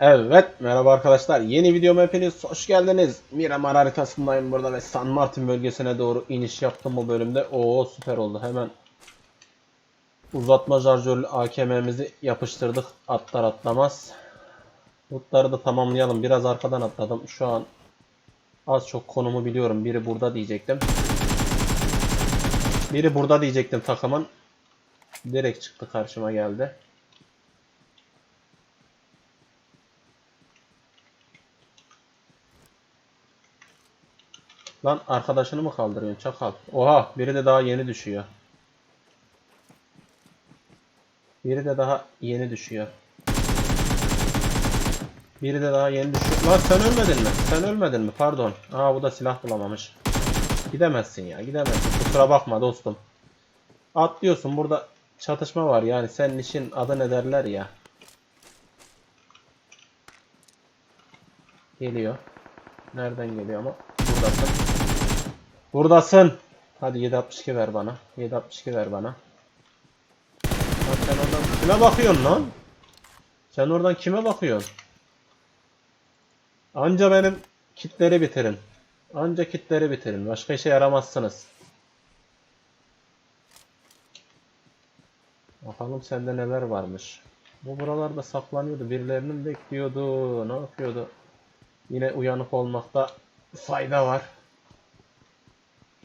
Evet, merhaba arkadaşlar. Yeni videoma hepiniz hoş geldiniz. Miramar haritasındayım burada ve San Martin bölgesine doğru iniş yaptım bu bölümde. Oo süper oldu. Hemen uzatma şarjörlü AKM'mizi yapıştırdık. Atlar atlamaz. Lootları da tamamlayalım. Biraz arkadan atladım. Şu an az çok konumu biliyorum. Biri burada diyecektim. Biri burada diyecektim takımın. Direkt çıktı karşıma geldi. Lan arkadaşını mı kaldırıyorsun çakal? Oha biri de daha yeni düşüyor. Biri de daha yeni düşüyor. Biri de daha yeni düşüyor. Lan sen ölmedin mi? Sen ölmedin mi? Pardon. Aa bu da silah bulamamış. Gidemezsin ya gidemezsin. Kusura bakma dostum. Atlıyorsun burada çatışma var yani senin işin adı ne derler ya. Geliyor. Nereden geliyor ama? Buradasın. Buradasın. Hadi 762 ver bana. 762 ver bana. Lan sen oradan kime bakıyorsun lan? Sen oradan kime bakıyorsun? Anca benim kitleri bitirin. Anca kitleri bitirin. Başka işe yaramazsınız. Bakalım sende neler varmış. Bu buralarda saklanıyordu. Birilerini mi bekliyordu? Ne yapıyordu? Yine uyanık olmakta fayda var.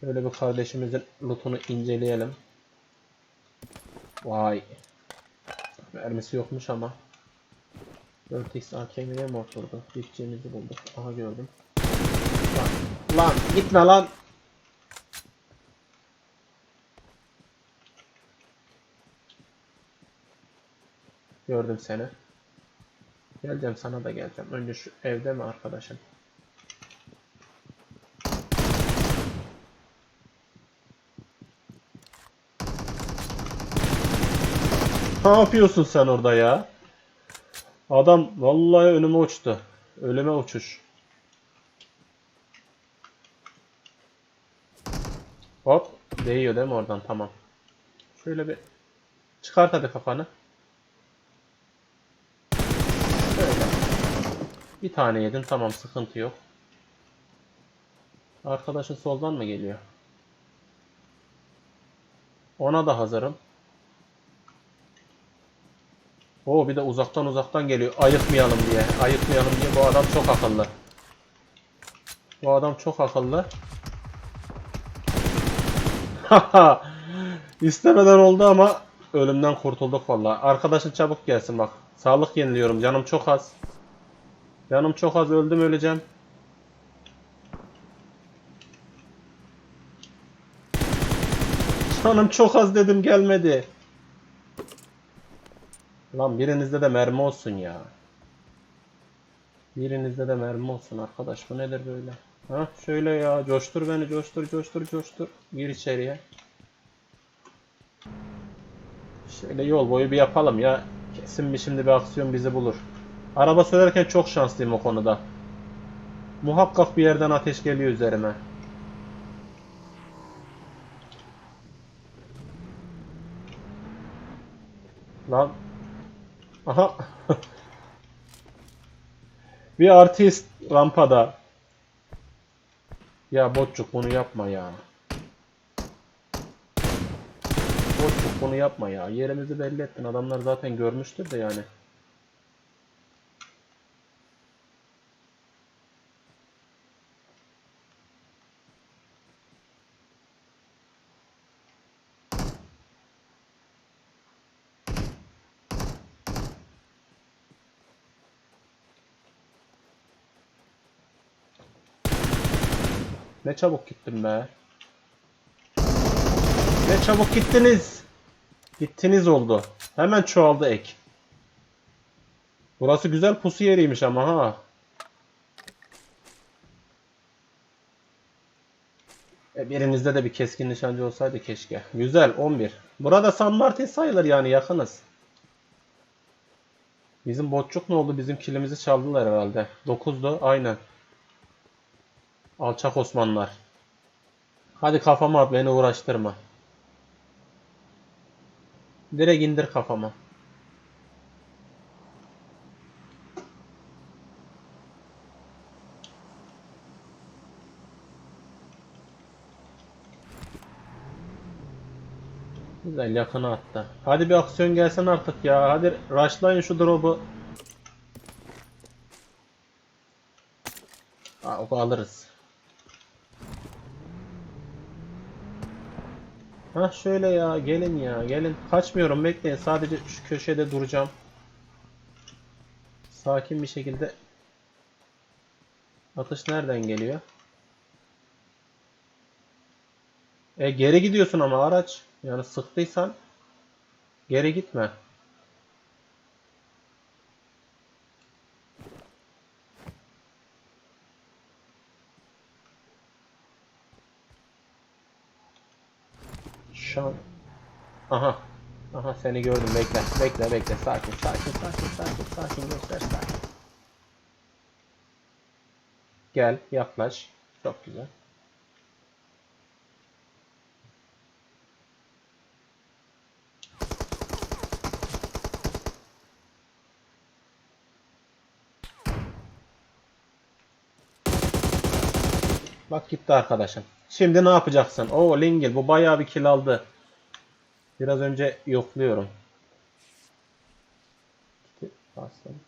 Şöyle bir kardeşimizin lootunu inceleyelim. Vay. Mermisi yokmuş ama. 4x AKM'ye mi oturdu? Gideceğimizi bulduk. Aha gördüm. Lan, lan gitme lan. Gördüm seni. Geleceğim sana da geleceğim. Önce şu evde mi arkadaşım? Ne yapıyorsun sen orada ya? Adam vallahi önüme uçtu. Ölüme uçuş. Hop. Değiyor değil mi oradan? Tamam. Şöyle bir çıkart hadi kafanı. Şöyle. Bir tane yedin. Tamam sıkıntı yok. Arkadaşın soldan mı geliyor? Ona da hazırım. Oo bir de uzaktan uzaktan geliyor. Ayıkmayalım diye. Ayıkmayalım diye. Bu adam çok akıllı. Bu adam çok akıllı. İstemeden oldu ama ölümden kurtulduk vallahi. Arkadaşın çabuk gelsin bak. Sağlık yeniliyorum. Canım çok az. Canım çok az. Öldüm öleceğim. Canım çok az dedim gelmedi. Lan birinizde de mermi olsun ya. Birinizde de mermi olsun arkadaş. Bu nedir böyle? Ha şöyle ya. Coştur beni. Coştur coştur coştur. Gir içeriye. Şöyle yol boyu bir yapalım ya. Kesin bir şimdi bir aksiyon bizi bulur. Araba sürerken çok şanslıyım o konuda. Muhakkak bir yerden ateş geliyor üzerime. Lan. Aha. bir artist rampada. Ya botçuk bunu yapma ya. Botçuk bunu yapma ya. Yerimizi belli ettin. Adamlar zaten görmüştür de yani. Ne çabuk gittim be. Ne çabuk gittiniz. Gittiniz oldu. Hemen çoğaldı ek. Burası güzel pusu yeriymiş ama ha. E, birinizde de bir keskin nişancı olsaydı keşke. Güzel 11. Burada San Martin sayılır yani yakınız. Bizim botçuk ne oldu? Bizim kilimizi çaldılar herhalde. 9'du aynen. Alçak Osmanlılar. Hadi kafama beni uğraştırma. Direkt indir kafama. Güzel yakına attı. Hadi bir aksiyon gelsin artık ya. Hadi rushlayın şu drop'u. Aa, alırız. Ha şöyle ya gelin ya gelin. Kaçmıyorum bekleyin sadece şu köşede duracağım. Sakin bir şekilde. Atış nereden geliyor? E geri gidiyorsun ama araç. Yani sıktıysan geri gitme. Şu an... Aha. Aha seni gördüm bekle. Bekle bekle. Sakin sakin sakin sakin sakin göster sakin. Gel yaklaş. Çok güzel. Bak gitti arkadaşım. Şimdi ne yapacaksın? Oo Lingil bu bayağı bir kill aldı. Biraz önce yokluyorum. Bastım.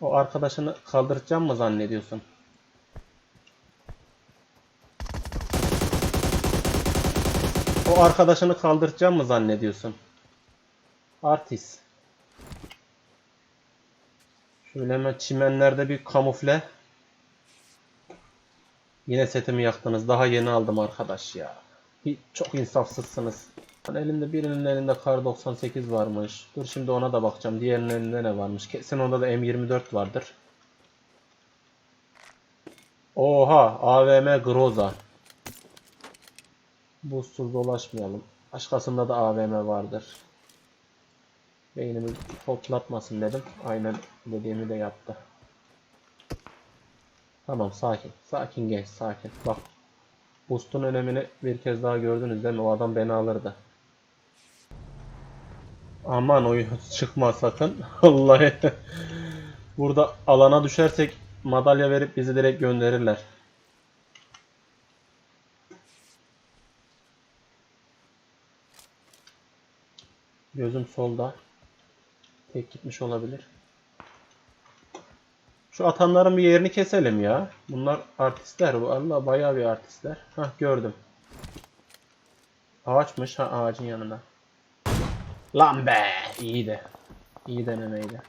O arkadaşını kaldıracağım mı zannediyorsun? O arkadaşını kaldıracağım mı zannediyorsun? Artist. Şöyle hemen çimenlerde bir kamufle. Yine setimi yaktınız. Daha yeni aldım arkadaş ya. Bir, çok insafsızsınız. Lan elimde birinin elinde kar 98 varmış. Dur şimdi ona da bakacağım. Diğerinin elinde ne varmış? Kesin onda da M24 vardır. Oha AVM Groza. Buzsuz dolaşmayalım. Başkasında da AVM vardır. Beynimi hoplatmasın dedim. Aynen dediğimi de yaptı. Tamam sakin. Sakin genç sakin. Bak. Boost'un önemini bir kez daha gördünüz değil mi? O adam beni alırdı. Aman oyun çıkma sakın. Vallahi. Burada alana düşersek madalya verip bizi direkt gönderirler. Gözüm solda. Tek gitmiş olabilir. Şu atanların bir yerini keselim ya. Bunlar artistler. Bu Allah bayağı bir artistler. Hah gördüm. Ağaçmış. Ha ağacın yanında. Lan be! İyi de. İyi denemeydi.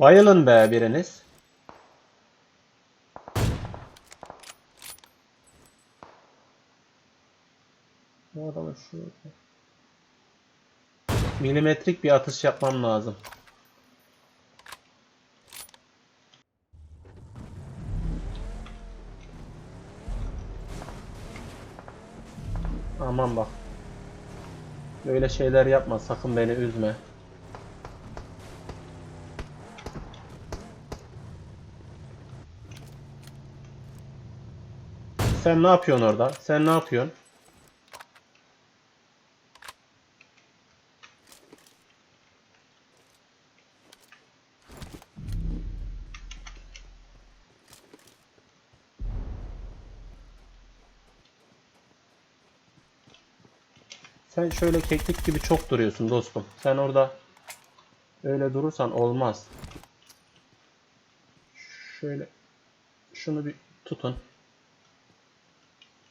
Bayılın be biriniz. Bu adamı şu milimetrik bir atış yapmam lazım. Aman bak. Böyle şeyler yapma sakın beni üzme. Sen ne yapıyorsun orada? Sen ne yapıyorsun? Sen şöyle keklik gibi çok duruyorsun dostum. Sen orada öyle durursan olmaz. Şöyle şunu bir tutun.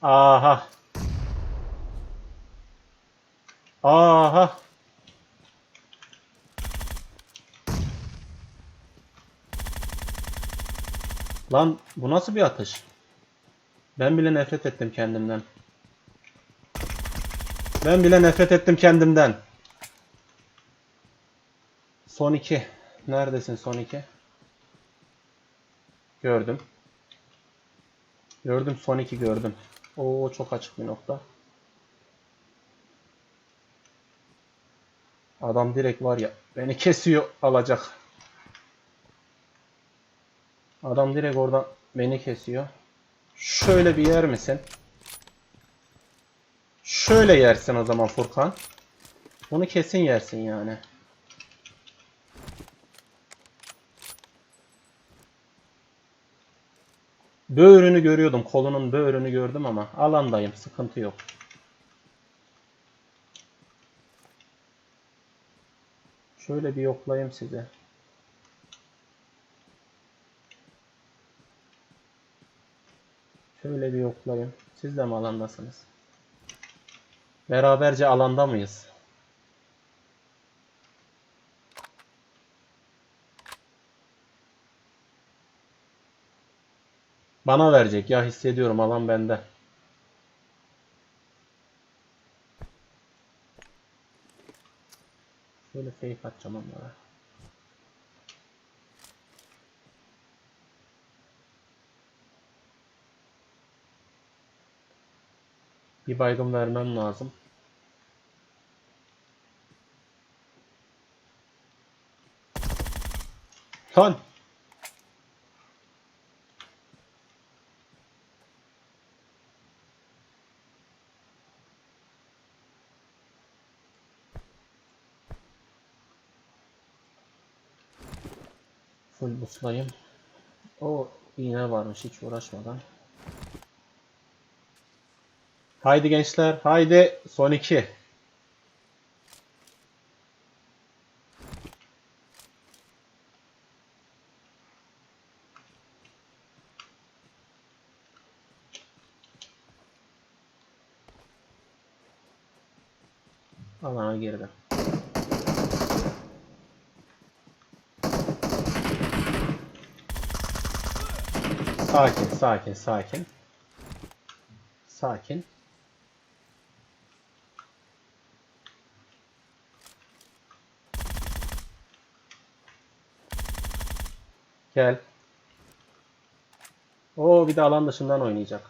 Aha. Aha. Lan bu nasıl bir atış? Ben bile nefret ettim kendimden. Ben bile nefret ettim kendimden. Son 2. Neredesin son 2? Gördüm. Gördüm son 2 gördüm. Oo çok açık bir nokta. Adam direkt var ya beni kesiyor alacak. Adam direkt oradan beni kesiyor. Şöyle bir yer misin? Şöyle yersin o zaman Furkan. Bunu kesin yersin yani. Böğrünü görüyordum. Kolunun böğrünü gördüm ama alandayım. Sıkıntı yok. Şöyle bir yoklayayım size. Şöyle bir yoklayayım. Siz de mi alandasınız? Beraberce alanda mıyız? Bana verecek ya hissediyorum alan bende. Şöyle fake atacağım onlara. Bir baygın vermem lazım. Lan! Full buslayım. O iğne varmış hiç uğraşmadan. Haydi gençler, haydi son iki. Alana girdim. Sakin, sakin, sakin. Sakin. Gel. Oo bir de alan dışından oynayacak.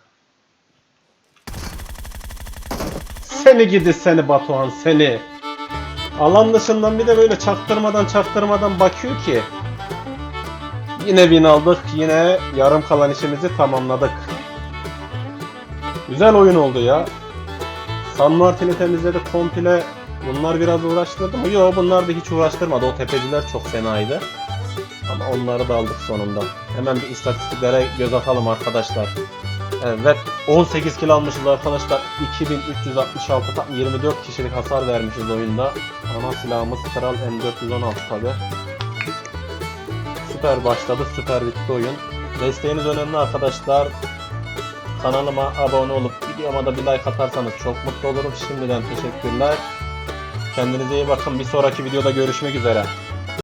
Seni gidi seni Batuhan seni. Alan dışından bir de böyle çaktırmadan çaktırmadan bakıyor ki. Yine win aldık. Yine yarım kalan işimizi tamamladık. Güzel oyun oldu ya. San Martin'i temizledik komple. Bunlar biraz uğraştırdı mı? Yok bunlar da hiç uğraştırmadı. O tepeciler çok fenaydı. Ama onları da aldık sonunda. Hemen bir istatistiklere göz atalım arkadaşlar. Evet 18 kill almışız arkadaşlar. 2366 tam 24 kişilik hasar vermişiz oyunda. Ana silahımız Kral M416 tabi. Süper başladı, süper bitti oyun. Desteğiniz önemli arkadaşlar. Kanalıma abone olup videoma da bir like atarsanız çok mutlu olurum. Şimdiden teşekkürler. Kendinize iyi bakın. Bir sonraki videoda görüşmek üzere.